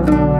Sevgilim,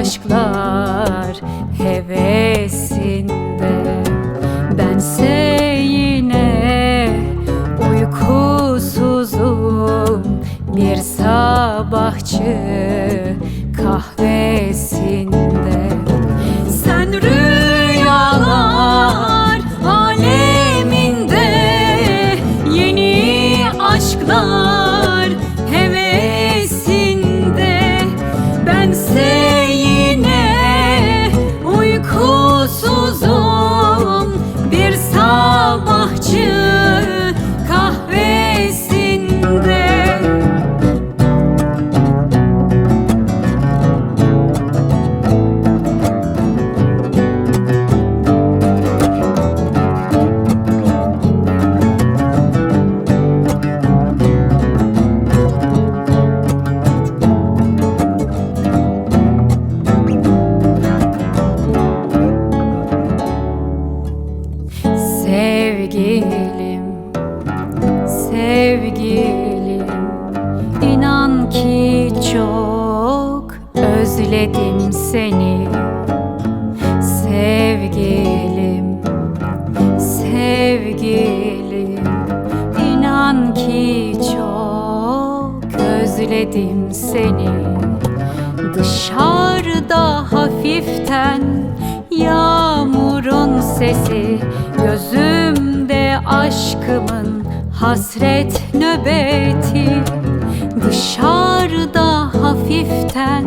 aşklar hevesinde. Bense yine uykusuzum. Bir sabahçı Sevgilim, sevgilim. İnan ki çok özledim seni. Sevgilim, sevgilim. İnan ki çok özledim seni. Dışarıda hafiften yağmurun sesi aşkımın hasret nöbeti. Dışarıda hafiften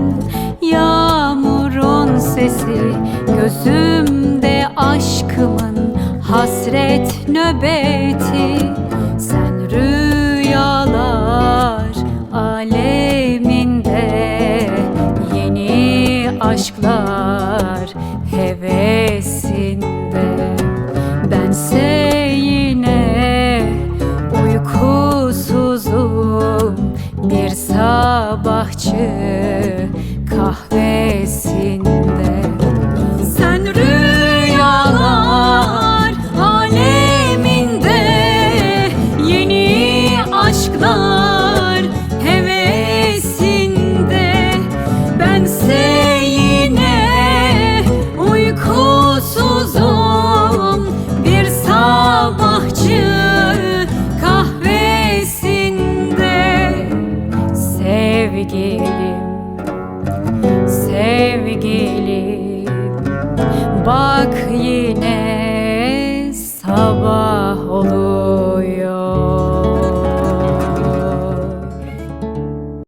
yağmurun sesi. Gözümde aşkımın hasret nöbeti. Sen rüyalar aleminde Yeni aşklar Sevgilim, sevgilim. Bak